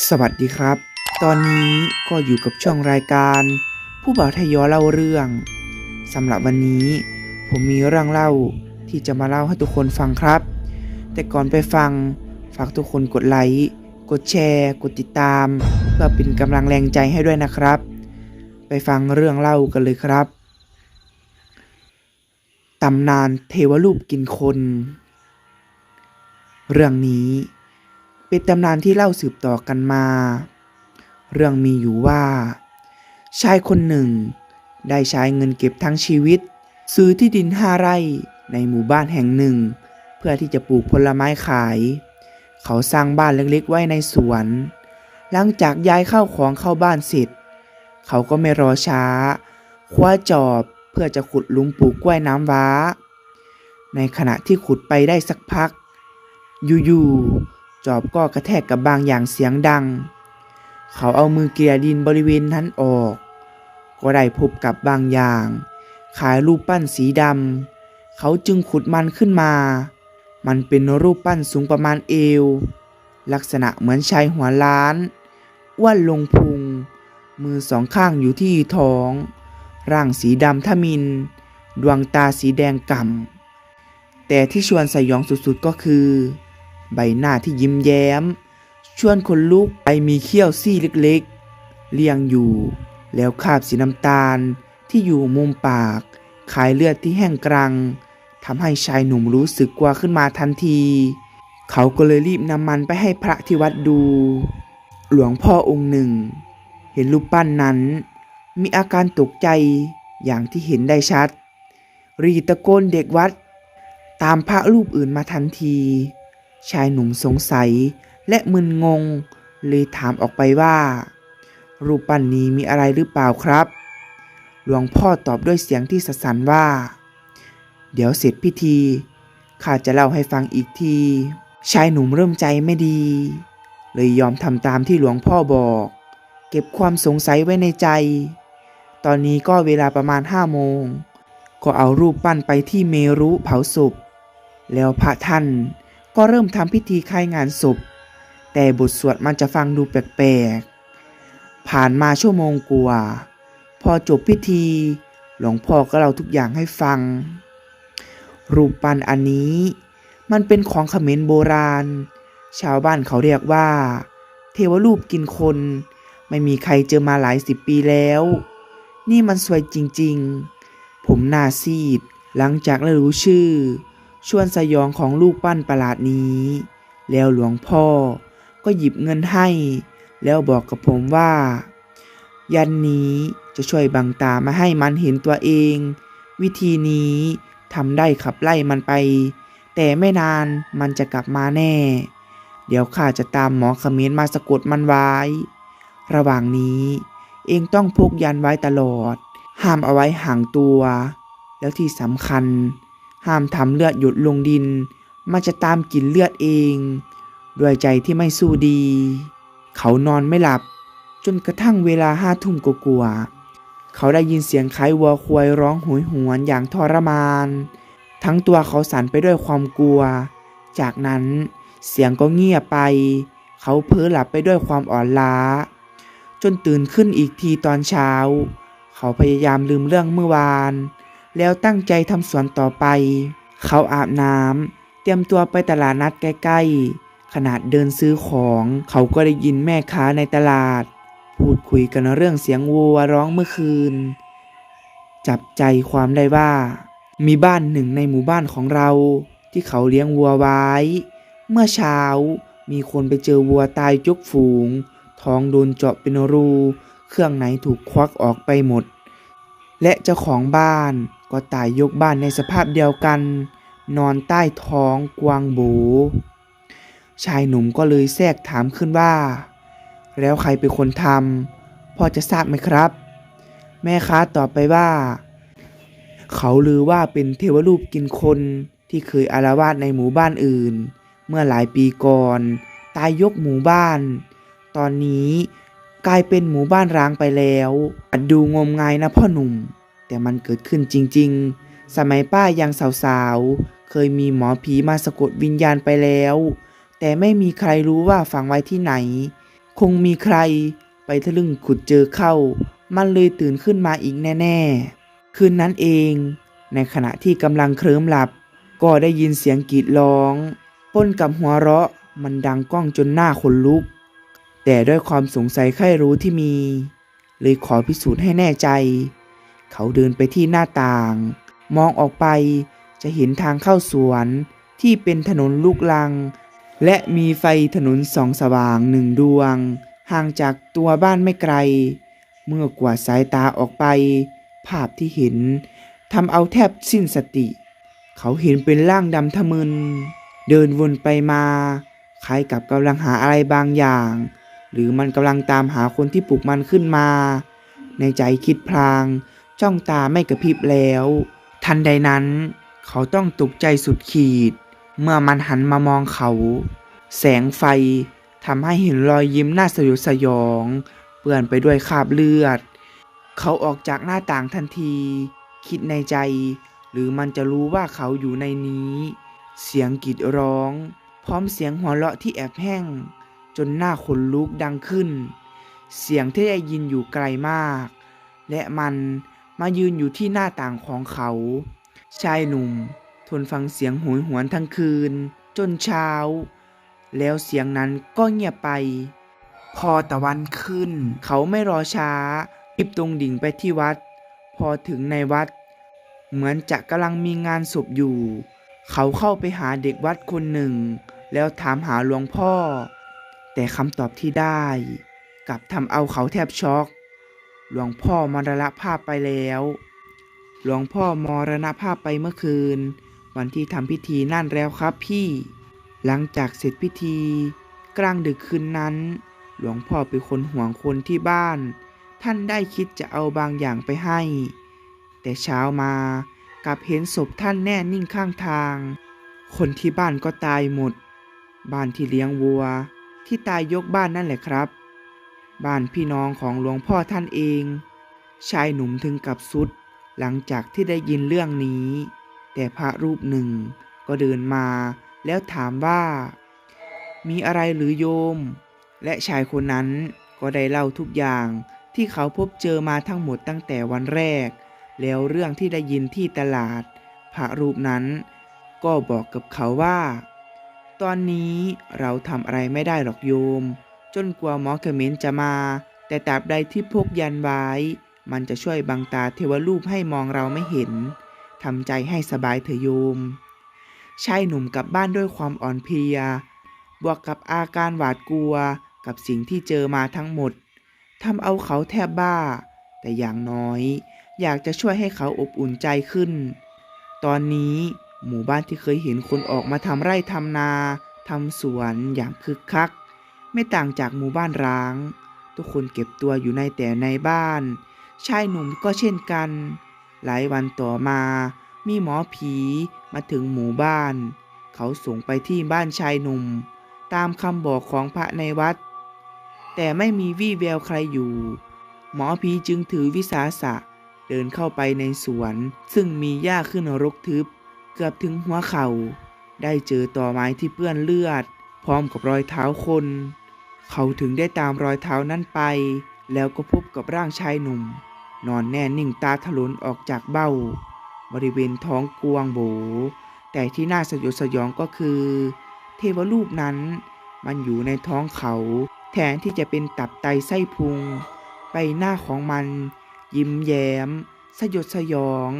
สวัสดีครับ ตอนนี้ก็อยู่กับช่องรายการ ผู้บ่าวไทยย้อเล่าเรื่องสำหรับวันนี้ผมมีเรื่องเล่าที่จะมาเล่าให้ทุกคนฟังครับ แต่ก่อนไปฟังฝากทุกคนกดไลค์กดแชร์ กดติดตาม เพื่อเป็นกำลังแรงใจให้ด้วยนะครับ ไปฟังเรื่องเล่ากันเลยครับตำนานเทวรูปกินคน เรื่องนี้ เป็นตำนานที่เล่าสืบต่อกันมา เรื่องมีอยู่ว่า ชายคนหนึ่ง ได้ใช้เงินเก็บทั้งชีวิต ซื้อที่ดินห้าไร่ในหมู่บ้านแห่งหนึ่ง เพื่อที่จะปลูกผลไม้ขาย เขาสร้างบ้านเล็กๆไว้ในสวน หลังจากย้ายเข้าของเข้าบ้านเสร็จ เขาก็ไม่รอช้า คว้าจอบเพื่อจะขุดหลุมปลูกกล้วยน้ำว้า ในขณะที่ขุดไปได้สักพัก อยู่ๆ จอบก็กระแทกกับบางอย่างเสียงดัง เขาเอามือเกลี่ยดินบริเวณนั้นออก ก็ได้พบกับบางอย่างขายรูปปั้นสีดำ เขาจึงขุดมันขึ้นมา มันเป็นรูปปั้นสูงประมาณเอว ลักษณะเหมือนชายหัวล้านอ้วนลงพุง มือสองข้างอยู่ที่ท้อง ร่างสีดำทมิน ดวงตาสีแดงก่ำแต่ที่ชวนสยองสุดๆก็คือ ใบหน้าที่ยิ้มแย้ม ชวนคนลุกไปมีเขี้ยวซี่เล็กๆเลียงอยู่ แล้วคาบสีน้ำตาลที่อยู่มุมปากขายเลือดที่แห้งกรังทำให้ชายหนุ่มรู้สึกกลัวขึ้นมาทันที เขาก็เลยรีบนำมันไปให้พระที่วัดดู หลวงพ่อองค์หนึ่ง เห็นรูปปั้นนั้น มีอาการตกใจอย่างที่เห็นได้ชัด รีตะโกนเด็กวัด ตามพระรูปอื่นมาทันที ชายหนุ่มสงสัยและมึนงง เลยถามออกไปว่า รูปปั้นนี้มีอะไรหรือเปล่าครับ หลวงพ่อตอบด้วยเสียงที่สะสันว่า เดี๋ยวเสร็จพิธีข้าจะเล่าให้ฟังอีกที ชายหนุ่มเริ่มใจไม่ดี เลยยอมทำตามที่หลวงพ่อบอก เก็บความสงสัยไว้ในใจ ตอนนี้ก็เวลาประมาณห้าโมง ก็เอารูปปั้นไปที่เมรุเผาศพแล้วพระท่าน ก็เริ่มทำพิธีคลายงานศพ แต่บทสวดมันจะฟังดูแปลกๆ ผ่านมาชั่วโมงกว่า พอจบพิธี หลวงพ่อก็เล่าทุกอย่างให้ฟัง รูปปั้นอันนี้มันเป็นของเขมรโบราณ ชาวบ้านเขาเรียกว่า เทวรูปกินคน ไม่มีใครเจอมาหลายสิบปีแล้ว นี่มันสวยจริงๆ ผมหน้าซีดหลังจากได้รู้ชื่อ ชวนสยองของลูกปั้นประหลาดนี้ แล้วหลวงพ่อก็หยิบเงินให้ แล้วบอกกับผมว่า ยันนี้จะช่วยบังตามาให้มันเห็นตัวเอง วิธีนี้ทำได้ขับไล่มันไป แต่ไม่นานมันจะกลับมาแน่ เดี๋ยวข้าจะตามหมอขมิ้นมาสะกดมันไว้ ระหว่างนี้เองต้องพกยันไว้ตลอด ห้ามเอาไว้ห่างตัว แล้วที่สำคัญ ห้ามทำเลือดหยดลงดิน มันจะตามกลิ่นเลือดเอง ด้วยใจที่ไม่สู้ดี เขานอนไม่หลับ จนกระทั่งเวลาห้าทุ่มกว่าๆเขาได้ยินเสียงคล้ายวัวควายร้องโหยหวนอย่างทรมาน ทั้งตัวเขาสั่นไปด้วยความกลัว จากนั้นเสียงก็เงียบไป เขาเพ้อหลับไปด้วยความอ่อนล้า จนตื่นขึ้นอีกทีตอนเช้า เขาพยายามลืมเรื่องเมื่อวาน แล้วตั้งใจทำสวนต่อไป เขาอาบน้ำเตรียมตัวไปตลาดนัดใกล้ๆ ขนาดเดินซื้อของ เขาก็ได้ยินแม่ค้าในตลาด พูดคุยกันเรื่องเสียงวัวร้องเมื่อคืน จับใจความได้ว่า มีบ้านหนึ่งในหมู่บ้านของเรา ที่เขาเลี้ยงวัวไว้ เมื่อเช้ามีคนไปเจอวัวตายยกฝูง ท้องโดนเจาะเป็นรู เครื่องไหนถูกควักออกไปหมด และเจ้าของบ้านก็ตายยกบ้านในสภาพเดียวกัน นอนใต้ท้องกวางโบชายหนุ่มก็เลยแทรกถามขึ้นว่า แล้วใครเป็นคนทำพ่อจะทราบไหมครับ แม่ค้าตอบไปว่า เขาลือว่าเป็นเทวรูปกินคนที่เคยอารวาสในหมู่บ้านอื่น เมื่อหลายปีก่อน ตายยกหมู่บ้าน ตอนนี้ กลายเป็นหมู่บ้านร้างไปแล้วอาจดูงมงายนะพ่อหนุ่ม แต่มันเกิดขึ้นจริง ๆ สมัยป้ายังสาวๆ เคยมีหมอผีมาสะกดวิญญาณไปแล้ว แต่ไม่มีใครรู้ว่าฝังไว้ที่ไหน คงมีใครไปทะลึ่งขุดเจอเข้า มันเลยตื่นขึ้นมาอีกแน่ ๆ คืนนั้นเอง ในขณะที่กำลังเคลิ้มหลับ ก็ได้ยินเสียงกรีดร้องปนกับหัวเราะ มันดังก้องจนหน้าขนลุก แต่ด้วยความสงสัยใคร่รู้ที่มี เลยขอพิสูจน์ให้แน่ใจ เขาเดินไปที่หน้าต่าง มองออกไปจะเห็นทางเข้าสวนที่เป็นถนนลูกลัง และมีไฟถนนสองสว่างหนึ่งดวง ห่างจากตัวบ้านไม่ไกล เมื่อกวาดสายตาออกไป ภาพที่เห็นทำเอาแทบสิ้นสติ เขาเห็นเป็นร่างดำทะมึน เดินวนไปมา คล้ายกับกำลังหาอะไรบางอย่าง หรือมันกำลังตามหาคนที่ปลุกมันขึ้นมา ในใจคิดพลางจ้องตาไม่กระพริบแล้ว ทันใดนั้น เขาต้องตกใจสุดขีด เมื่อมันหันมามองเขา แสงไฟทำให้เห็นรอยยิ้มน่าสยดสยอง เปื้อนไปด้วยคราบเลือด เขาออกจากหน้าต่างทันที คิดในใจ หรือมันจะรู้ว่าเขาอยู่ในนี้ เสียงกรีดร้อง พร้อมเสียงหัวเราะที่แอบแห้ง จนหน้าขนลุกดังขึ้น เสียงที่ได้ยินอยู่ไกลมาก และมันมายืนอยู่ที่หน้าต่างของเขา ชายหนุ่ม ทนฟังเสียงโหยหวนทั้งคืน จนเช้า แล้วเสียงนั้นก็เงียบไป พอตะวันขึ้น เขาไม่รอช้ารีบตรงดิ่งไปที่วัด พอถึงในวัด เหมือนจะกำลังมีงานศพอยู่ เขาเข้าไปหาเด็กวัดคนหนึ่ง แล้วถามหาหลวงพ่อ แต่คำตอบที่ได้กลับทำเอาเขาแทบช็อก หลวงพ่อมรณภาพไปแล้ว หลวงพ่อมรณภาพไปเมื่อคืน วันที่ทำพิธีนั่นแล้วครับพี่ หลังจากเสร็จพิธี กลางดึกคืนนั้น หลวงพ่อเป็นคนห่วงคนที่บ้าน ท่านได้คิดจะเอาบางอย่างไปให้ แต่เช้ามากลับเห็นศพท่านแน่นิ่งข้างทาง คนที่บ้านก็ตายหมด บ้านที่เลี้ยงวัว ที่ตายยกบ้านนั่นแหละครับ บ้านพี่น้องของหลวงพ่อท่านเอง ชายหนุ่มถึงกับสุด หลังจากที่ได้ยินเรื่องนี้ แต่พระรูปหนึ่งก็เดินมาแล้วถามว่า มีอะไรหรือโยม และชายคนนั้นก็ได้เล่าทุกอย่างที่เขาพบเจอมาทั้งหมดตั้งแต่วันแรก แล้วเรื่องที่ได้ยินที่ตลาด พระรูปนั้นก็บอกกับเขาว่า ตอนนี้เราทำอะไรไม่ได้หรอกโยม จนกว่าหมอเขมินจะมา แต่ตราบใดที่พกยันไว้ มันจะช่วยบังตาเทวรูปให้มองเราไม่เห็นทำใจให้สบายเถอะโยมชายหนุ่มกลับบ้านด้วยความอ่อนเพลีย บวกกับอาการหวาดกลัวกับสิ่งที่เจอมาทั้งหมดทำเอาเขาแทบบ้า แต่อย่างน้อย อยากจะช่วยให้เขาอบอุ่นใจขึ้น ตอนนี้ หมู่บ้านที่เคยเห็นคนออกมาทำไร่ทำนาทำสวนอย่างคึกคัก ไม่ต่างจากหมู่บ้านร้าง ทุกคนเก็บตัวอยู่ในแต่ในบ้าน ชายหนุ่มก็เช่นกัน หลายวันต่อมา มีหมอผีมาถึงหมู่บ้าน เขาส่งไปที่บ้านชายหนุ่ม ตามคำบอกของพระในวัด แต่ไม่มีวี่แววใครอยู่ หมอผีจึงถือวิสาสะเดินเข้าไปในสวน ซึ่งมีหญ้าขึ้นรกทึบ เกือบถึงหัวเขา่า ได้เจอต่อไม้ที่เปื้อนเลือด พร้อมกับรอยเท้าคน เขาถึงได้ตามรอยเท้านั้นไป แล้วก็พบกับร่างชายหนุ่ม นอนแน่นิ่งตาถลนออกจากเบ้า บริเวณท้องกวางโบ แต่ที่น่าสยดสยองก็คือ เทวรูปนั้น มันอยู่ในท้องเขา แทนที่จะเป็นตับไตไส้พุง ใบหน้าของมัน ยิ้มแย้ม สยดสยอง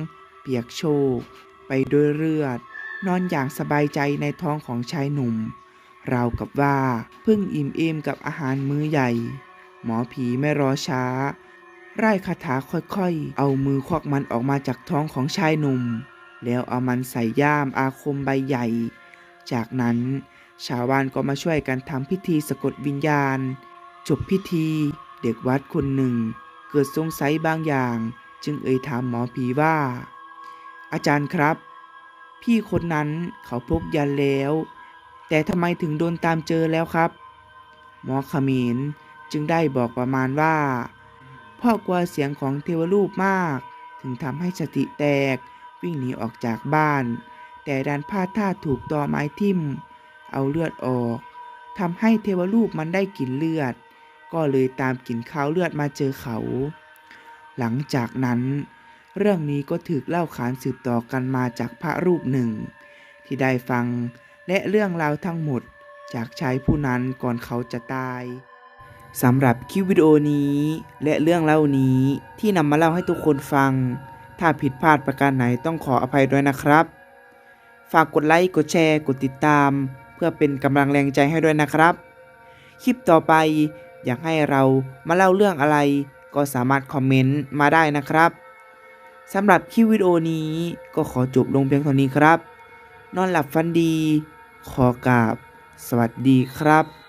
เปียกโชก ไปด้วยเลือด นอนอย่างสบายใจในท้องของชายหนุ่ม ราวกับว่าเพิ่งอิ่มเอมกับอาหารมื้อใหญ่ หมอผีไม่รอช้า ไร่คาถาค่อยๆ เอามือควักมันออกมาจากท้องของชายหนุ่ม แล้วเอามันใส่ย่ามอาคมใบใหญ่ จากนั้นชาวบ้านก็มาช่วยกันทำพิธีสะกดวิญญาณ จบพิธี เด็กวัดคนหนึ่ง เกิดสงสัยบางอย่าง จึงเอ่ยถามหมอผีว่า อาจารย์ครับ พี่คนนั้นเขาพกยันแล้ว แต่ทำไมถึงโดนตามเจอแล้วครับ หมอขมินจึงได้บอกประมาณว่าพ่อกลัวเสียงของเทวรูปมาก ถึงทำให้สติแตกวิ่งหนีออกจากบ้าน แต่ดันพลาดท่าถูกตอไม้ทิ่ม เอาเลือดออกทำให้เทวรูปมันได้กลิ่นเลือด ก็เลยตามกลิ่นข้าวเลือดมาเจอเขา หลังจากนั้น เรื่องนี้ก็ถูกเล่าขานสืบต่อกันมาจากพระรูปหนึ่ง ที่ได้ฟังและเรื่องราวทั้งหมดจากชายผู้นั้นก่อนเขาจะตายสำหรับคลิปวิดีโอนี้และเรื่องเล่านี้ที่นำมาเล่าให้ทุกคนฟัง ถ้าผิดพลาดประการไหนต้องขออภัยด้วยนะครับ ฝากกดไลค์ กดแชร์ กดติดตาม เพื่อเป็นกำลังแรงใจให้ด้วยนะครับ คลิปต่อไปอยากให้เรามาเล่าเรื่องอะไร ก็สามารถคอมเมนต์มาได้นะครับ สำหรับคลิปวิดีโอนี้ก็ขอจบลงเพียงเท่านี้ครับ นอนหลับฝันดี ขอกราบ สวัสดีครับ